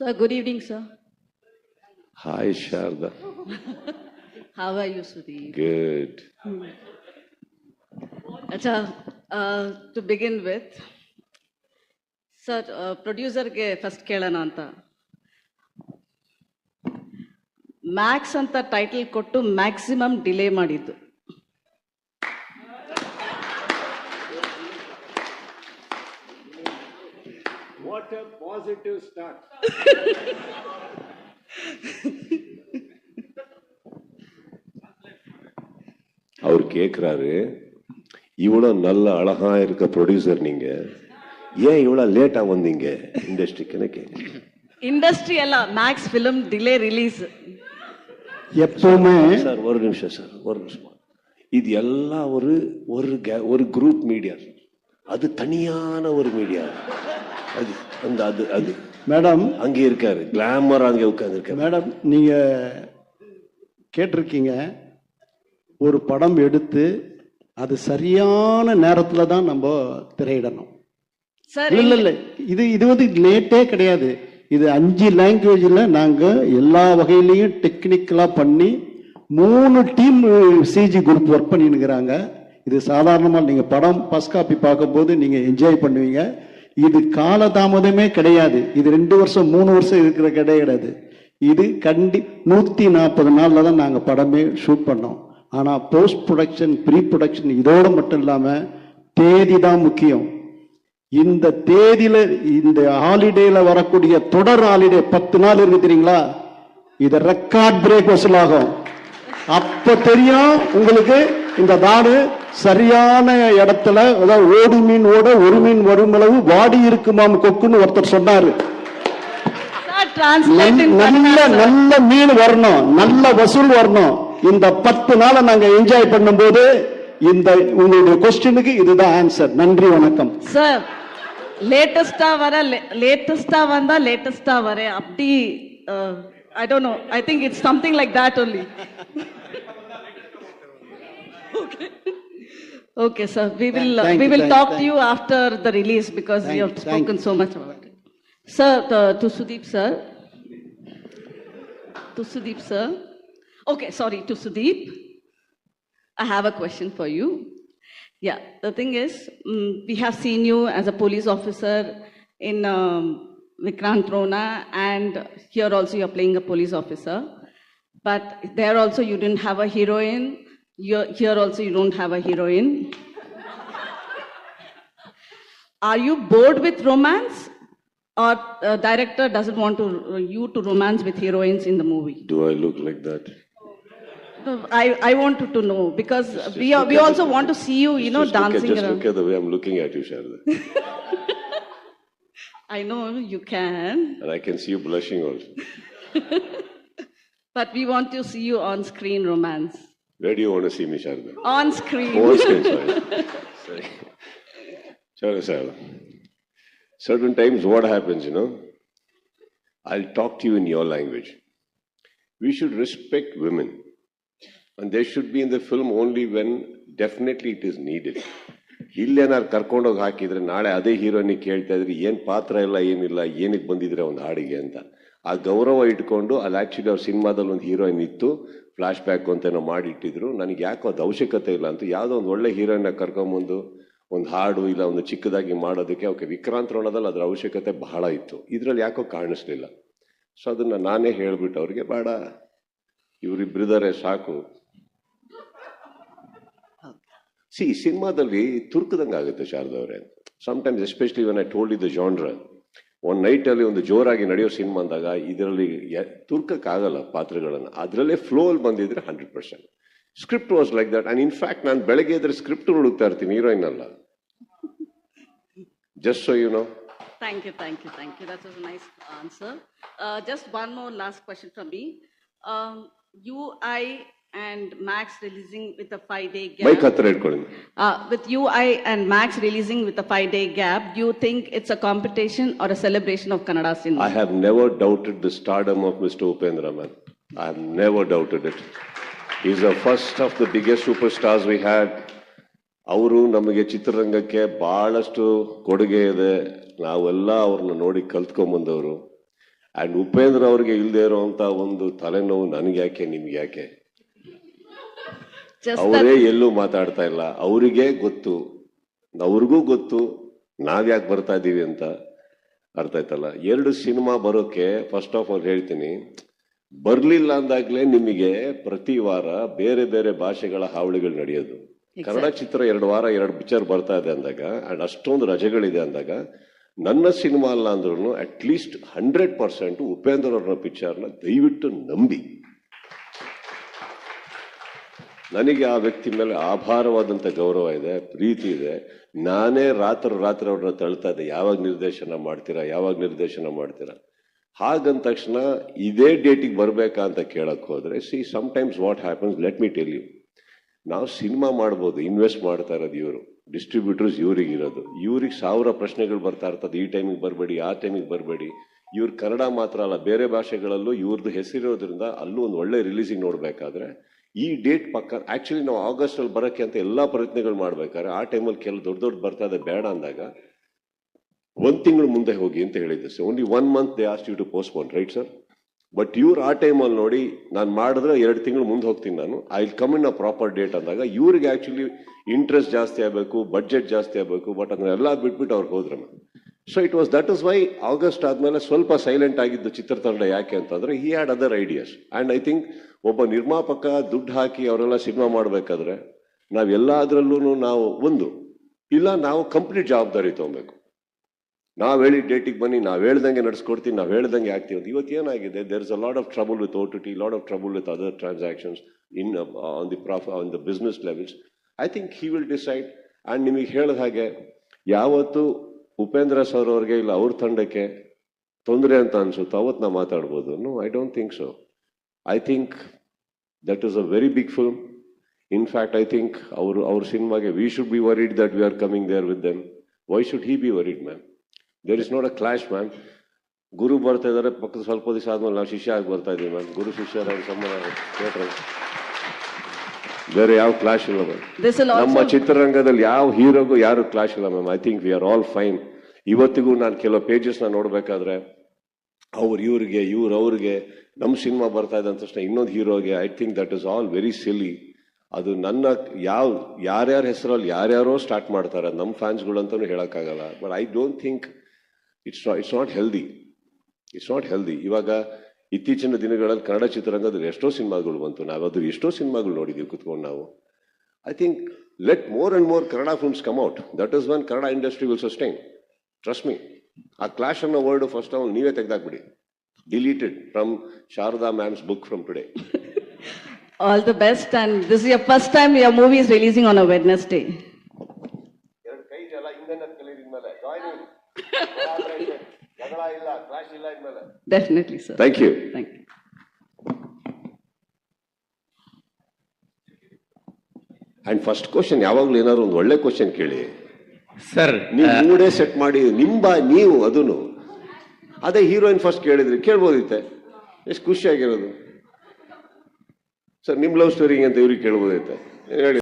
Sir, good evening, sir. Hi, Sharda. How are you, Sudeep? Good. Acha, uh, to begin with, sir ಪ್ರೊಡ್ಯೂಸರ್ಗೆ first ಕೇಳೋಣ ಅಂತ Max ಅಂತ title ಕೊಟ್ಟು maximum delay ಮಾಡಿದ್ದು positive start. அவர் கேட்கிறாரு இவ்வளோ நல்ல அழகா இருக்க ப்ரொடியூசர் நீங்க ஏன் இவ்வளோ லேட்டா வந்தீங்க? இண்டஸ்ட்ரிக்குன்னு கேட்க இண்டஸ்ட்ரி எல்லாம் மேக்ஸ் பிலிம் டிலே ரிலீஸ் எப்பவுமே சார் ஒரு நிமிஷம் சார் ஒரு நிமிஷம். இது எல்லாம் ஒரு ஒரு ஒரு குரூப் மீடியா அது தனியான ஒரு மீடியா அது அந்த அது அது. மேடம் அங்கே இருக்காரு கிளாமர் அங்கே உட்காந்துருக்காரு மேடம் நீங்க கேட்டிருக்கீங்க ஒரு படம் எடுத்து அது சரியான நேரத்துல தான் நம்ம திரையிடணும். இல்ல இல்ல இது இது வந்து லேட்டே கிடையாது. இது அஞ்சு லாங்குவேஜில் நாங்க எல்லா வகையிலையும் டெக்னிக்கலா பண்ணி மூணு டீம் சிஜி குரூப் ஒர்க் பண்ணினுக்கிறாங்க. இது சாதாரணமா நீங்க படம் ஃபர்ஸ்ட் காப்பி பார்க்கும்போது நீங்க என்ஜாய் பண்ணுவீங்க. இது காலதாமதமே கிடையாது. இது ரெண்டு வருஷம் மூணு வருஷம் இருக்கிற கிடையாது இது கண்டி நூற்றி நாற்பது நாளில் தான் நாங்கள் படமே ஷூட் பண்ணோம். ஆனால் போஸ்ட் ப்ரொடக்ஷன் ப்ரீ ப்ரொடக்ஷன் இதோடு மட்டும் இல்லாமல் தேதி தான் முக்கியம். இந்த தேதியில் இந்த ஹாலிடேயில் வரக்கூடிய தொடர் ஹாலிடே பத்து நாள் இருக்கு தெரியுங்களா? இது ரெக்கார்ட் பிரேக் வசூலாகும் அப்போ தெரியும் உங்களுக்கு இந்த நாடு சரியான இடத்துல அதாவது ஓடு மீன் ஓட ஒரு மீன் வரும் அளவு வாடி இருக்குமாம் கொக்குன்னு ஒருத்தர் சொன்னாரு. நல்ல நல்ல மீன் வரணும் நல்ல வசூல் வரணும். இந்த பத்து நாளை நாங்க என்ஜாய் பண்ணும்போது இந்த உங்களுடைய கொஸ்டினுக்கு இதுதான் ஆன்சர் நன்றி வணக்கம். சார் லேட்டஸ்டா வர லேட்டஸ்டா வந்தா லேட்டஸ்டா வர. அப்படி I don't know I think it's something like that only okay Okay, sir. We will, uh, we will talk to you after the release because you have spoken so much about it. Sir, to, to Sudeep, sir. To Sudeep, sir. Okay, sorry, to Sudeep. I have a question for you. Yeah, the thing is, um, we have seen you as a police officer in um, Vikrant Rona, and here also you're playing a police officer. But there also you didn't have a heroine you're, here also you don't have a heroine. Are you bored with romance? Or uh, director doesn't want to you to romance with heroines in the movie? Do I look like that? I, I wanted to know because we, are, we also want to see you, you know, just look at, dancing just around. look at the way I'm looking at you, Sharda. I know you can, and I can see you blushing also. but we want to see you on screen romance. Where do you want to see me, Sharda? On screen. On screen, sorry. sorry. Sure, sir. Certain times, what happens, you know? I'll talk to you in your language. We should respect women. And they should be in the film only when definitely it is needed. ಇಲ್ಲೇನಾರು ಕರ್ಕೊಂಡೋಗಿ ಹಾಕಿದ್ರೆ ನಾಳೆ ಅದೇ ಹೀರೋನಿಗೆ ಕೇಳ್ತಾ ಇದ್ರೆ ಏನು ಪಾತ್ರ ಇಲ್ಲ ಏನಿಲ್ಲ ಏನಕ್ಕೆ ಬಂದಿದ್ರೆ ಒಂದು ಹಾಡಿಗೆ ಅಂತ ಆ ಗೌರವ ಇಟ್ಕೊಂಡು ಅಲ್ಲಿ ಆ್ಯಕ್ಚುಲಿ ಅವ್ರ ಸಿನಿಮಾದಲ್ಲಿ ಒಂದು ಹೀರೋಯಿನ್ ಇತ್ತು ಫ್ಲ್ಯಾಶ್ ಬ್ಯಾಕ್ ಅಂತ ಏನೋ ಮಾಡಿಟ್ಟಿದ್ರು. ನನಗೆ ಯಾಕೋ ಅದು ಅವಶ್ಯಕತೆ ಇಲ್ಲ ಅಂತ. ಯಾವುದೋ ಒಂದು ಒಳ್ಳೆ ಹೀರೋಯಿನ್ನ ಕರ್ಕೊಂಬಂದು ಒಂದು ಹಾಡು ಇಲ್ಲ ಒಂದು ಚಿಕ್ಕದಾಗಿ ಮಾಡೋದಕ್ಕೆ ಓಕೆ ವಿಕ್ರಾಂತ್ ರೋಣದಲ್ಲಿ ಅದರ ಅವಶ್ಯಕತೆ ಬಹಳ ಇತ್ತು. ಇದರಲ್ಲಿ ಯಾಕೋ ಕಾಣಿಸ್ಲಿಲ್ಲ. ಸೊ ಅದನ್ನು ನಾನೇ ಹೇಳಿಬಿಟ್ಟು ಅವ್ರಿಗೆ, ಬೇಡ ಇವರಿಬ್ಬರಿದ್ದಾರೆ ಸಾಕು. ಸಿ ಸಿನಿಮಾದಲ್ಲಿ ತುರ್ಕದಂಗೆ ಆಗುತ್ತೆ ಶಾರದವ್ರೆ sometimes especially even I told the genre ಒಂದು ನೈಟಲ್ಲಿ ಒಂದು ಜೋರಾಗಿ ನಡೆಯೋ ಸಿನಿಮಾ ಅಂದಾಗ ಇದರಲ್ಲಿ ತುರ್ಕಕ್ಕಾಗಲ್ಲ ಪಾತ್ರಗಳನ್ನು ಅದರಲ್ಲೇ ಫ್ಲೋ ಅಲ್ಲಿ ಬಂದಿದ್ರೆ hundred percent script was like that and in fact ನಾನು ಬೆಳಗ್ಗೆ ಇದ್ರೆ ಸ್ಕ್ರಿಪ್ಟ್ ಹುಡುಕ್ತಾ ಇರ್ತೀನಿ ಹೀರೋಯಿನ್ ಅಲ್ಲ just so you know Thank you, thank you, thank you. That was a nice answer. Uh, just one more last question from me. Um, you, I, and Max releasing with a five-day gap. Bike ಹತ್ರ ಇಟ್ಕೊಳ್ಳಿ Uh, with you, I, and Max releasing with a five-day gap, do you think it's a competition or a celebration of Kannada cinema? I have never doubted the stardom of Mr. Upendra, man. I have never doubted it. He's the first of the biggest superstars we had. ಅವರು ನಮಗೆ ಚಿತ್ರರಂಗಕ್ಕೆ ಬಹಳಷ್ಟು ಕೊಡುಗೆ ಇದೆ ನಾವೆಲ್ಲ ಅವ್ರನ್ನ ನೋಡಿ ಕಲ್ತ್ಕೊಂಡ್ಬಂದವರು and Upendra ಅವ್ರಿಗೆ ಇಲ್ಲದೆ ಇರುವಂತ ಒಂದು ತಲೆನೋವು ನನಗೆ ಯಾಕೆ ನಿಮ್ಗೆ ಯಾಕೆ ಅವರೇ ಎಲ್ಲೂ ಮಾತಾಡ್ತಾ ಇಲ್ಲ. ಅವರಿಗೆ ಗೊತ್ತು. ಅವ್ರಿಗೂ ಗೊತ್ತು. ನಾವ್ಯಾಕೆ ಬರ್ತಾ ಇದ್ದೀವಿ ಅಂತ ಅರ್ಥ ಆಯ್ತಲ್ಲ? ಎರಡು ಸಿನಿಮಾ ಬರೋಕೆ ಫಸ್ಟ್ ಆಫ್ ಆಲ್ ಹೇಳ್ತೀನಿ. ಬರ್ಲಿಲ್ಲ ಅಂದಾಗ್ಲೇ ನಿಮಗೆ ಪ್ರತಿ ವಾರ ಬೇರೆ ಬೇರೆ ಭಾಷೆಗಳ ಹಾವಳಿಗಳು ನಡೆಯೋದು. ಕನ್ನಡ ಚಿತ್ರ ಎರಡು ವಾರ ಎರಡು ಪಿಕ್ಚರ್ ಬರ್ತಾ ಇದೆ ಅಂದಾಗ ಅಂಡ್ ಅಷ್ಟೊಂದು ರಜೆಗಳಿದೆ ಅಂದಾಗ ನನ್ನ ಸಿನಿಮಾ ಅಲ್ಲ ಅಂದ್ರೂ at least hundred percent Upendra ಅವರ ಪಿಕ್ಚರ್ನ ದಯವಿಟ್ಟು ನಂಬಿ. ನನಗೆ ಆ ವ್ಯಕ್ತಿ ಮೇಲೆ ಆಭಾರವಾದಂಥ ಗೌರವ ಇದೆ, ಪ್ರೀತಿ ಇದೆ. ನಾನೇ ರಾತ್ರಿ ರಾತ್ರಿ ಅವ್ರನ್ನ ತಳ್ತಾ ಇದ್ದೆ. ಯಾವಾಗ ನಿರ್ದೇಶನ ಮಾಡ್ತೀರಾ, ಯಾವಾಗ ನಿರ್ದೇಶನ ಮಾಡ್ತೀರಾ? ಹಾಗಂದ ತಕ್ಷಣ ಇದೇ ಡೇಟಿಗೆ ಬರಬೇಕಾ ಅಂತ ಕೇಳಕ್ಕೆ ಹೋದರೆ see sometimes what happens let me tell you ನಾವು ಸಿನಿಮಾ ಮಾಡ್ಬೋದು ಇನ್ವೆಸ್ಟ್ ಮಾಡ್ತಾ ಇರೋದು ಇವರು ಡಿಸ್ಟ್ರಿಬ್ಯೂಟರ್ಸ್ ಇವ್ರಿಗೆ ಇರೋದು. ಇವ್ರಿಗೆ ಸಾವಿರ ಪ್ರಶ್ನೆಗಳು ಬರ್ತಾ ಇರ್ತದೆ, ಈ ಟೈಮಿಗೆ ಬರಬೇಡಿ, ಆ ಟೈಮಿಗೆ ಬರಬೇಡಿ. ಇವ್ರು ಕನ್ನಡ ಮಾತ್ರ ಅಲ್ಲ, ಬೇರೆ ಭಾಷೆಗಳಲ್ಲೂ ಇವ್ರದ್ದು ಹೆಸರಿರೋದ್ರಿಂದ ಅಲ್ಲೂ ಒಂದು ಒಳ್ಳೆ ರಿಲೀಸಿಗೆ ನೋಡ್ಬೇಕಾದ್ರೆ ಈ ಡೇಟ್ ಪಕ್ಕ ಆ್ಯಕ್ಚುಲಿ ನಾವು ಆಗಸ್ಟಲ್ಲಿ ಬರೋಕ್ಕೆ ಅಂತ ಎಲ್ಲ ಪ್ರಯತ್ನಗಳು ಮಾಡ್ಬೇಕಾದ್ರೆ, ಆ ಟೈಮಲ್ಲಿ ಕೆಲವು ದೊಡ್ಡ ದೊಡ್ಡ ಬರ್ತಾ ಇದೆ, ಬೇಡ ಅಂದಾಗ ಒಂದು ತಿಂಗಳು ಮುಂದೆ ಹೋಗಿ ಅಂತ ಹೇಳಿದ್ದೆ sir. Only one month they asked you to postpone right sir but ಇವ್ರು ಆ ಟೈಮಲ್ಲಿ ನೋಡಿ, ನಾನು ಮಾಡಿದ್ರೆ ಎರಡು ತಿಂಗಳು ಮುಂದೆ ಹೋಗ್ತೀನಿ ನಾನು. I will come in a proper date ಅಂದಾಗ ಇವ್ರಿಗೆ ಆ್ಯಕ್ಚುಲಿ ಇಂಟ್ರೆಸ್ಟ್ ಜಾಸ್ತಿ ಆಗಬೇಕು ಬಡ್ಜೆಟ್ ಜಾಸ್ತಿ ಆಗಬೇಕು ಬಟ್ ಅದನ್ನೆಲ್ಲ ಬಿಟ್ಬಿಟ್ಟು ಅವ್ರಿಗೆ ಹೋದ್ರೆ. So it was that is why August ಆದಮೇಲೆ ಸ್ವಲ್ಪ ಸೈಲೆಂಟ್ ಆಗಿದ್ದು ಚಿತ್ರತಂಡ ಯಾಕೆ ಅಂತಂದ್ರೆ he had other ideas and I think ಒಬ್ಬ ನಿರ್ಮಾಪಕ ದುಡ್ಡು ಹಾಕಿ ಅವರೆಲ್ಲ ಸಿನಿಮಾ ಮಾಡಬೇಕಾದ್ರೆ ನಾವೆಲ್ಲದರಲ್ಲೂ ನಾವು ಒಂದು, ಇಲ್ಲ ನಾವು ಕಂಪ್ಲೀಟ್ ಜವಾಬ್ದಾರಿ ತಗೋಬೇಕು. ನಾವು ಹೇಳಿದ ಡೇಟಿಗೆ ಬನ್ನಿ, ನಾವು ಹೇಳ್ದಂಗೆ ನಡ್ಸ್ಕೊಡ್ತೀವಿ ನಾವು ಹೇಳ್ದಂಗೆ ಆಗ್ತೀವಿ ಅಂತ. ಇವತ್ತು ಏನಾಗಿದೆ? There is a lot of trouble with O T T lot of trouble with other transactions in on the prof on the business levels I think he will decide and ನಿಮಗೆ ಹೇಳಿದ ಹಾಗೆ, ಯಾವತ್ತು ಉಪೇಂದ್ರ ಸರ್ ಅವ್ರಿಗೆ ಇಲ್ಲ, ಅವ್ರ ತಂಡಕ್ಕೆ ತೊಂದರೆ ಅಂತ ಅನ್ಸುತ್ತೆ ಅವತ್ತು ನಾ ಮಾತಾಡ್ಬೋದು no I don't think so I think that is a very big film in fact I think ಅವರು, ಅವ್ರ ಸಿನಿಮಾಗೆ we should be worried that we are coming there with them why should he be worried ma'am there is not a clash ma'am Guru ಬರ್ತಾ ಇದ್ದಾರೆ, ಪಕ್ಕದ ಸ್ವಲ್ಪ ದಿವಸ ಆದ್ಮೇಲೆ ನಾವು ಶಿಷ್ಯ ಆಗಿ ಬರ್ತಾ ಇದ್ದೀವಿ ಮ್ಯಾಮ್ ಗುರು ಶಿಷ್ಯರ ಸಂಬಂಧ ಥಿಯೇಟರ್ ಬೇರೆ ಯಾವ ಕ್ಲಾಶ್ ಇಲ್ಲ ಮ್ಯಾಮ್ ನಮ್ಮ ಚಿತ್ರರಂಗದಲ್ಲಿ ಯಾವ ಹೀರೋಗೂ ಯಾರು ಕ್ಲಾಶ್ ಇಲ್ಲ ma'am I think we are all fine ಇವತ್ತಿಗೂ ನಾನು ಕೆಲವು ಪೇಜಸ್ನ ನೋಡಬೇಕಾದ್ರೆ ಅವ್ರು ಇವ್ರಿಗೆ ಇವ್ರು ಅವ್ರಿಗೆ ನಮ್ಮ ಸಿನಿಮಾ ಬರ್ತಾ ಇದೆ ತಕ್ಷಣ ಇನ್ನೊಂದು ಹೀರೋಗೆ I think that is all very silly ಅದು ನನ್ನ ಯಾವ ಯಾರ್ಯಾರ ಹೆಸರಲ್ಲಿ ಯಾರ್ಯಾರೋ ಸ್ಟಾರ್ಟ್ ಮಾಡ್ತಾರೆ ನಮ್ಮ ಫ್ಯಾನ್ಸ್ಗಳು ಹೇಳೋಕ್ಕಾಗಲ್ಲ ಹೇಳಕ್ಕಾಗಲ್ಲ but I don't think it's it's not healthy it's not healthy ಇವಾಗ ಇತ್ತೀಚಿನ ದಿನಗಳಲ್ಲಿ ಕನ್ನಡ ಚಿತ್ರರಂಗದಲ್ಲಿ ಎಷ್ಟೋ ಸಿನಿಮಾಗಳು ಬಂತು. ನಾವು ಅದು ಎಷ್ಟೋ ಸಿನಿಮಾಗಳು ನೋಡಿದೀವಿ ಕೂತ್ಕೊಂಡು ನಾವು. I think let more and more Kannada films come out that is one Kannada industry will sustain trust me ಆ ಕ್ಲಾಶ್ ಅನ್ನೋ ವರ್ಡ್ ಫಸ್ಟ್ ಅವ್ನು ನೀವೇ ತೆಗೆದಾಕ್ಬಿಡಿ. Deleted from Sharada ma'am's book from today all the best and this is first time time your movie is releasing on a Wednesday. ಎರಡು ಕೈ ಜಲ ಹಿಂದೆ ಕಲೀರಿ ಮೇಲೆ ಜಗಳ ಇಲ್ಲ ಕ್ಲಾಶ್ ಇಲ್ಲ ಇನ್ಮೇಲೆ Definitely, sir. Thank you. Thank you. And first question ಯಾವಾಗಲೂ ಏನಾದ್ರು ಒಂದು ಒಳ್ಳೆ ಕ್ವಶನ್ ಕೇಳಿ ಸರ್ ನೀವು ಮೂಡೇ ಸೆಟ್ ಮಾಡಿ ನಿಂಬ ನೀವು ಅದನ್ನು ಅದೇ ಹೀರೋಯಿನ್ ಫಸ್ಟ್ ಕೇಳಿದ್ರಿ ಕೇಳ್ಬೋದಿತ್ತೆ ಎಷ್ಟು ಖುಷಿಯಾಗಿರೋದು ಸರ್ ನಿಮ್ಮ ಲವ್ ಸ್ಟೋರಿ ಅಂತ ಇವ್ರಿಗೆ ಕೇಳ್ಬೋದೈತೆ ಹೇಳಿ